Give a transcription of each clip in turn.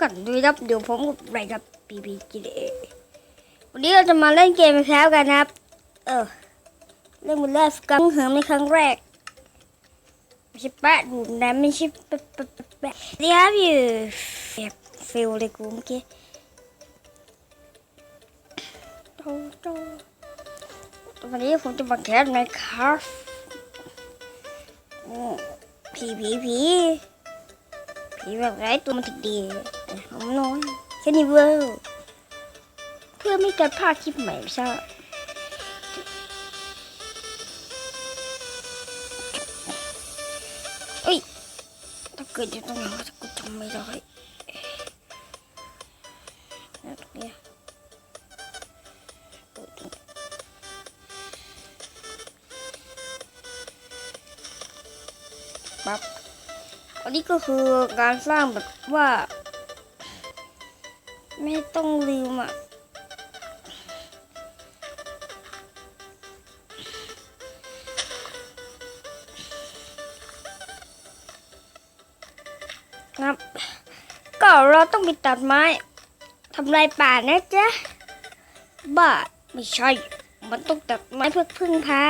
กันด้วยครับเดี๋ยวผมกับไรครับปีพีจีเอวันนี้เราจะมาเล่นเกมแคสกันนะครับ เออเล่นมือแรกกังเหิมในครั้งแรกไม่ใช่แปะดูนะไม่ใช่แปะแปะแปะแปะเดี๋ยวอยู่แบบฟิลเลยกูเมื่อกี้โตโตวันนี้ผมจะมาแคสในคาร์ผีผีผีผีแบบไรตัวมันถึงดี แต่ผมน้อยแค่นี้เวอร์เพื่อไม่การพลาดคลิปใหม่ไม่ใช่เอ้ยถ้าเกิดอยู่ตรงไหนวะถ้ากูจำไม่ได้แล้วตรงนี้ปั๊บอันนี้ก็คือการสร้างแบบว่า ไม่ต้องลืมอะ ครับ ก็เราต้องไปตัดไม้ทำลายป่านะจ๊ะ บ้า ไม่ใช่ มันต้องตัดไม้เพื่อพึ่งพา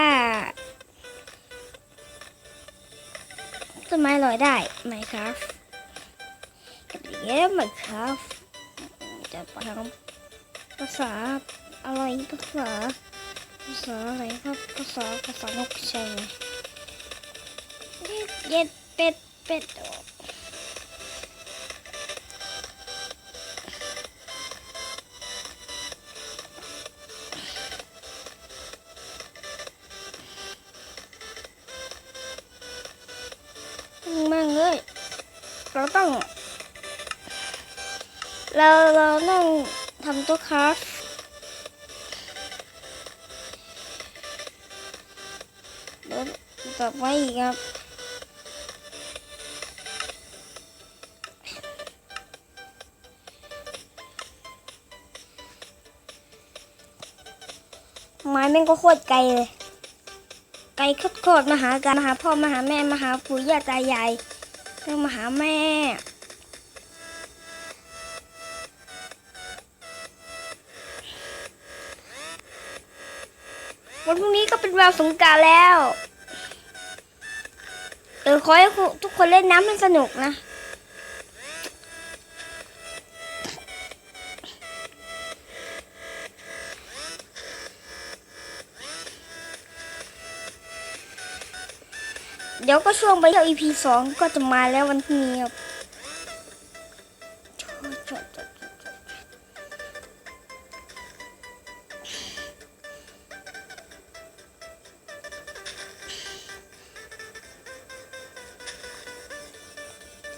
ต้นไม้ลอยได้ไหมครับเย้ไหมครับ จะไปทำภาษาอะไรภาษาภาษาอะไรครับภาษาภาษานกใช่ไหมเย็ดเย็ดเป็ดเป็ดออกมั่งเลยเราต้อง เราเราต้องทำตัวคราฟเดี๋ยวต่อไปอีกครับไม้แม่งก็โคตรไกลเลย ไกลโคตรมาหากันมาหาพ่อมาหาแม่มาหาปู่ย่าตายายแล้วมาหาแม่ วันพรุ่งนี้ก็เป็นวันสงการแล้วเออขอให้ทุกคนเล่นน้ำให้สนุกนะเดี๋ยวก็ช่วงไปเที่ยว EP สองก็จะมาแล้ววันพรุ่งนี้ครับ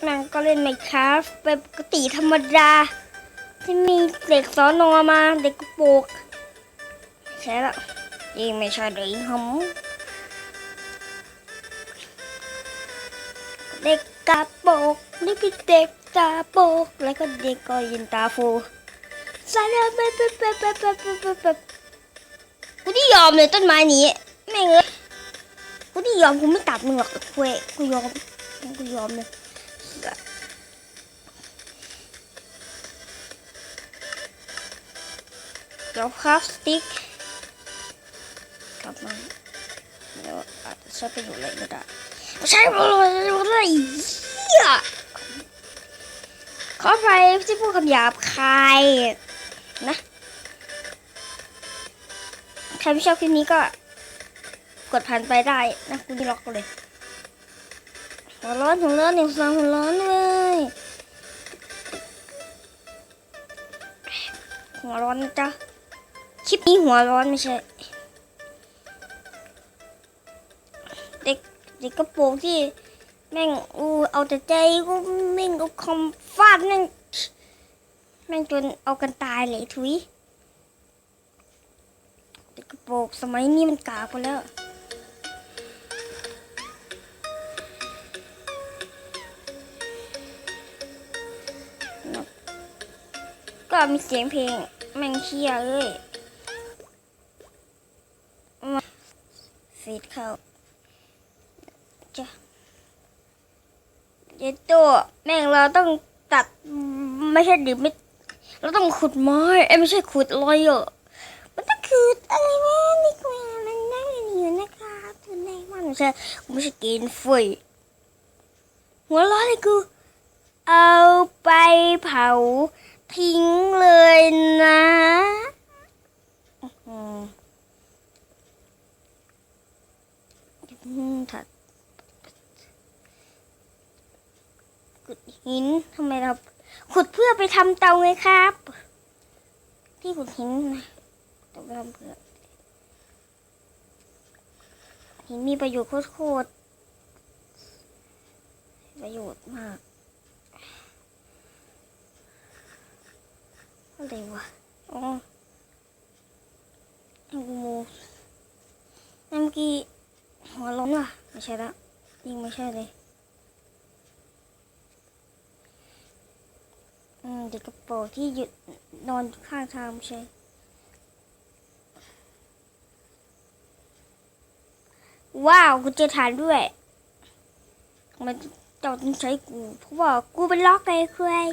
นางก็เล่นไมครับเป็นปกติธรรมดา ที่มีเด็กสอนนอมาเด็กกระโปกใช่แล้วยิ่งไม่ใช่หรือยผมเด็กกระโปกนี่คือเด็กตาโปกแล้วก็เด็กก็ยินตาฟูซาลาเปเปเปเปเปเปเปกูที่ยอมเลยต้นไม้นี้แม่งเอ้ยกูที่ยอมกูไม่ตัดมึงหรอกเว้ยกูยอมกูยอมเลย เดี๋ยวคราฟสติ๊กกลับมาเดี๋ยวอาจจะใช้ประโยชน์อะไรก็ได้ใช่หมดเลยหมดเลยเหี้ยขออภัยที่พูดคำหยาบคายนะใครไม่ชอบคลิปนี้ก็กดผ่านไปได้นะคุณนี่ล็อกเลย หัวร้อนหัวร้อนหนึ่งสองหัวร้อนเลยหัวร้อนจ๊ะคลิปนี้หัวร้อนไม่ใช่ เด็กเด็กกระโปรงที่แม่งอูเอาแต่ใจกูแม่งเอาคอมฟาดแม่งแม่งจนเอากันตายเลยทุยเด็กกระโปรงสมัยนี้มันกากไปแล้ว มีเสียงเพลงแม่งเชียเลยมาฟีดเขาจะเดี๋ยวตัวแม่งเราต้องตัดไม่ใช่ดิไม่เราต้องขุดไม้เอ้ไม่ใช่ขุดอะไรอะมันต้องขุดอะไรวะนี่กูมันนั่งอยู่นะครับตัวไหนมันไม่ใช่ไม่ใช่กินฟรีหัวร้อนเลยกูเอาไปเผา ทิ้งเลยนะถัดขุดหินทำไมเราขุดเพื่อไปทำเตาไงครับ ที่ขุดหินนะต้องไปทำเพื่อหินมีประโยชน์โคตรประโยชน์มาก อะไรวะ อ๋องูเมื่อกี้หัวล้นว่ะไม่ใช่ละยิงไม่ใช่เลยอืมเด็กกระโปรงที่หยุดนอนข้างทางไม่ใช่ว้าวกูเจอฐานด้วย มันเจ้าต้องใช้กู เพราะว่ากูเป็นล็อกเลยคุย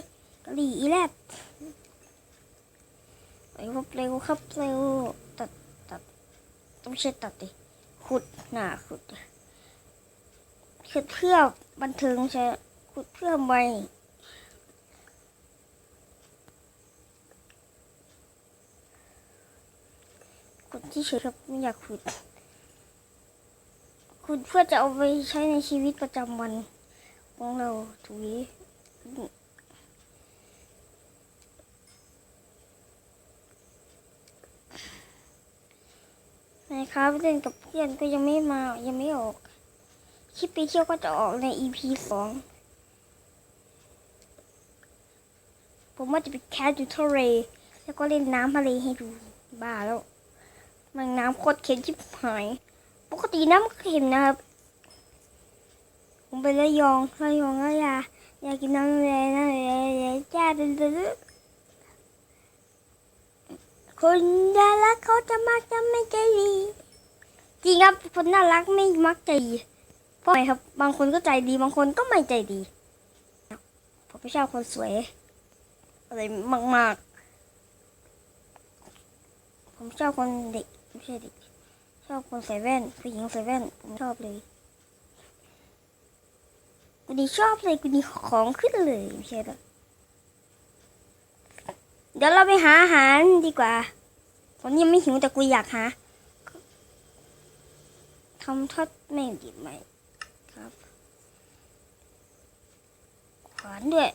กะหรี่อีแลบ เร็วครับเร็วครับเร็วตัดตัดต้องใช้ตัดดิขุดหนาขุดขุดเพื่อบันเทิงใช่ขุดเพื่อไม่ขุดที่เฉยครับไม่อยากขุดขุดเพื่อจะเอาไปใช้ในชีวิตประจำวันของเราถุย นะครับเล่นกับเพื่อนก็ยังไม่มายังไม่ออก คลิปไปเที่ยวก็จะออกใน EP สองผมว่าจะไปแคสอยู่ทะเลแล้วก็เล่นน้ำทะเลให้ดูบ้าแล้วมันน้ำโคตรเค็มชิบหาย ปกติน้ำเค็มนะครับ ผมไประยองระยองก็อยาอยากกินน้ำเลยน้ำเลยจ้าดื้อคนน่ารักเขาจะมักจะไม่ใจดี ครับคนน่ารักไม่มักใจดีเพราะอะไรครับ บางคนก็ใจดีบางคนก็ไม่ใจดีผมไม่ชอบคนสวย อะไรมาก ๆ ผมชอบคนเด็กไม่ใช่เด็กชอบคนใส่แว่นผู้หญิงใส่แว่นผมชอบเลยกูดีชอบเลยกูดีของขึ้นเลยไม่ใช่หรอเดี๋ยวเราไปหาอาหารดีกว่าตอนนี้ยังไม่หิวแต่กูอยากหา ทำทอดไม่ดีไหมครับขวานด้วย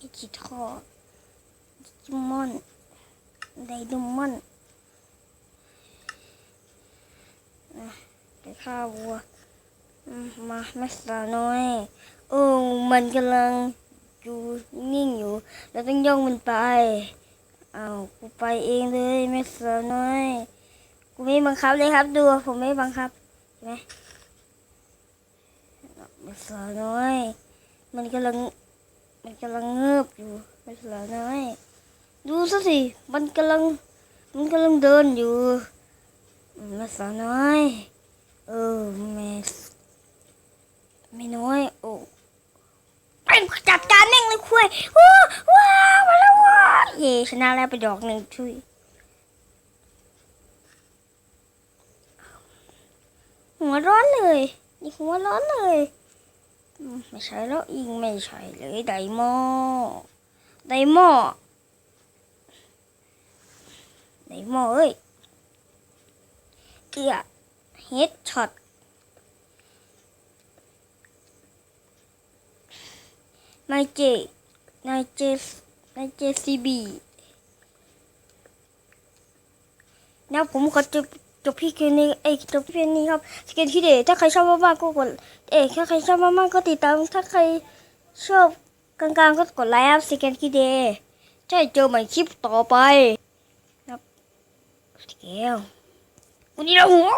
อิจิทอจิมอนไดดูมอนนะไปฆ่าวัวมาแม่สาวน้อยโอ้มันกำลังอยู่นิ่งอยู่แล้วต้องย่องมันไปเอากูไปเองเลยไม่สือน้อย กูไม่บังคับเลยครับ ดูผมไม่บังคับใช่ไหมม่เสือน้อย มันกำลังมันกำลังเงือบอยู่ม่เสือน้อย ดูซะสิมันกำลังมันกำลังเดินอยู่ม่เสือน้อย เออแม่ไม่น้อยโอ้ไปจัดการแม่งเลยคุยว้าวว้าวมาแล้วว้าเย่ชนะแล้วไปดอกหนึ่งช่วย หัวร้อนเลยนี่หัวร้อนเลยไม่ใช่แล้วยิงไม่ใช่เลยไดโมไดโมไดโมเอ้ยเกียเฮดช็อตนายเจนายเจนายเจซีบีนะผมขอจบ จบพี่เกมนี้เอกจบพี่เกมนี้ครับสเกนที่เดถ้าใครชอบมากๆก็กดเอกถ้าใครชอบมากๆก็ติดตามถ้าใครชอบกลางๆก็กดไลค์ครับสเกนที่เดใช่เจอใหม่คลิปต่อไปครับสเกลวันนี้เราหัว